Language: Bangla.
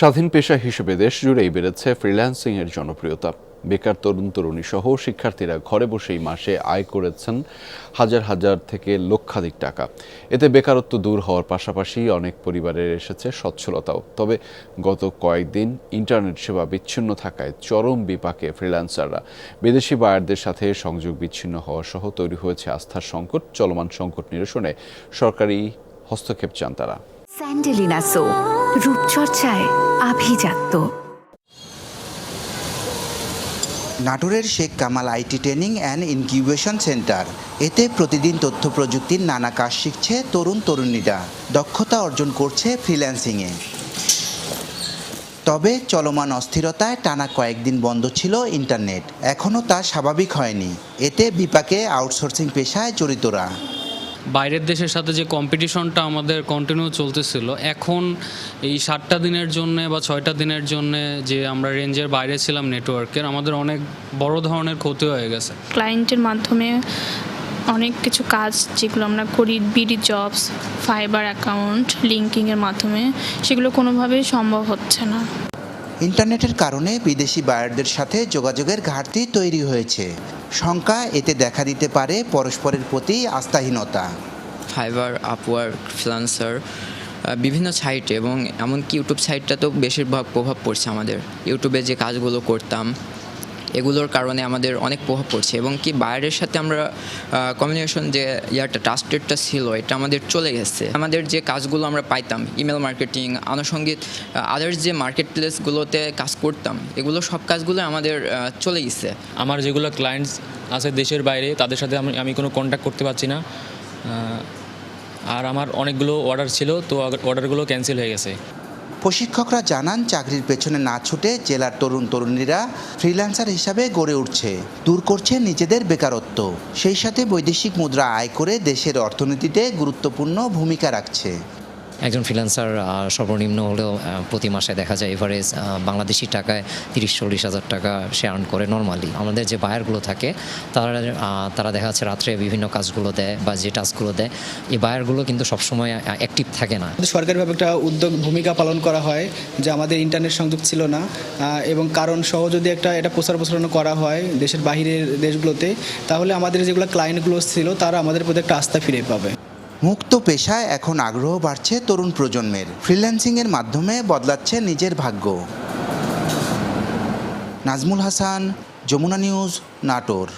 স্বাধীন পেশা হিসেবে দেশ জুড়েই বেড়েছে ফ্রিল্যান্সিং এর জনপ্রিয়তা। বেকার তরুণ তরুণী সহ শিক্ষার্থীরা ঘরে বসেই মাসে আয় করেছেন হাজার হাজার থেকে লক্ষাধিক টাকা। এতে বেকারত্ব দূর হওয়ার পাশাপাশি অনেক পরিবারের এসেছে সচ্ছলতাও। তবে গত কয়েকদিন ইন্টারনেট সেবা বিচ্ছিন্ন থাকায় চরম বিপাকে ফ্রিল্যান্সাররা। বিদেশি বায়ারদের সাথে সংযোগ বিচ্ছিন্ন হওয়া সহ তৈরি হয়েছে আস্থার সংকট, চলমান সংকট নিরসনে সরকারি হস্তক্ষেপ চান তারা। স্যান্ডেলিনা সো রূপচর্চায় আভিজাত্য। নাটোরের Sheikh Kamal IT training and incubation centre, এতে প্রতিদিন তথ্য প্রযুক্তির নানা কাজ শিখছে তরুণ তরুণীরা। দক্ষতা অর্জন করছে ফ্রিল্যান্সিংয়ে। তবে চলমান অস্থিরতায় টানা কয়েকদিন বন্ধ ছিল ইন্টারনেট, এখনও তা স্বাভাবিক হয়নি। এতে বিপাকে আউটসোর্সিং পেশায় জড়িতরা। বাইরের দেশের সাথে যে কম্পিটিশনটা আমাদের কন্টিনিউ চলতেছিল, এখন এই সাতটা দিনের জন্য বা ছয়টা দিনের জন্য যে আমরা রেঞ্জের বাইরে ছিলাম নেটওয়ার্কের আমাদের অনেক বড় ধরনের ক্ষতি হয়ে গেছে। ক্লায়েন্টের মাধ্যমে অনেক কিছু কাজ যেগুলো আমরা করি, বিডি জবস ফাইবার অ্যাকাউন্ট লিঙ্কিংয়ের মাধ্যমে, সেগুলো কোনোভাবেই সম্ভব হচ্ছে না। ইন্টারনেটের কারণে বিদেশি বায়ারদের সাথে যোগাযোগের ঘাটতি তৈরি হয়েছে। শঙ্কা এতে দেখা দিতে পারে পরস্পরের প্রতি আস্থাহীনতা। ফাইবার, আপওয়ার্ক, ফ্লান্সার বিভিন্ন সাইটে এবং এমনকি ইউটিউব সাইটটা তো বেশিরভাগ প্রভাব পড়ছে আমাদের। ইউটিউবে যে কাজগুলো করতাম এগুলোর কারণে আমাদের অনেক প্রভাব পড়ছে এবং কি বাইরের সাথে আমরা কমিউনিকেশন যে ইয়ারটা ট্রাস্টেডটা ছিল, এটা আমাদের চলে গেছে। আমাদের যে কাজগুলো আমরা পাইতাম ইমেল মার্কেটিং আনুষঙ্গিক আদার্স যে মার্কেট প্লেসগুলোতে কাজ করতাম, এগুলো সব কাজগুলো আমাদের চলে গেছে। আমার যেগুলো ক্লায়েন্টস আছে দেশের বাইরে, তাদের সাথে আমি আমি কোনো কন্ট্যাক্ট করতে পারছি না। আর আমার অনেকগুলো অর্ডার ছিল, তো অর্ডারগুলো ক্যান্সেল হয়ে গেছে। প্রশিক্ষকরা জানান, চাকরির পেছনে না ছুটে জেলার তরুণ তরুণীরা ফ্রিল্যান্সার হিসাবে গড়ে উঠছে, দূর করছে নিজেদের বেকারত্ব। সেই সাথে বৈদেশিক মুদ্রা আয় করে দেশের অর্থনীতিতে গুরুত্বপূর্ণ ভূমিকা রাখছে। একজন ফ্রিল্যান্সার সর্বনিম্ন হলেও প্রতি মাসে দেখা যায় এভারেজ বাংলাদেশি টাকায় তিরিশ চল্লিশ হাজার টাকা সে আর্ন করে নর্মালি আমাদের যে বায়ারগুলো থাকে, তারা তারা দেখা যাচ্ছে রাত্রে বিভিন্ন কাজগুলো দেয় বা যে টাস্কগুলো দেয়, এই বায়ারগুলো কিন্তু সবসময় অ্যাক্টিভ থাকে না। সরকারিভাবে একটা উদ্যোগ, ভূমিকা পালন করা হয় যে আমাদের ইন্টারনেট সংযোগ ছিল না এবং কারণ সহ যদি একটা, এটা প্রচার প্রসারণ করা হয় দেশের বাহিরের দেশগুলোতে, তাহলে আমাদের যেগুলো ক্লায়েন্টগুলো ছিল, তারা আমাদের প্রতি একটা আস্থা ফিরে পাবে। মুক্ত পেশায় এখন আগ্রহ বাড়ছে তরুণ প্রজন্মের। ফ্রিল্যান্সিংয়ের মাধ্যমে বদলাচ্ছে নিজের ভাগ্য। নাজমুল হাসান, যমুনা নিউজ, নাটোর।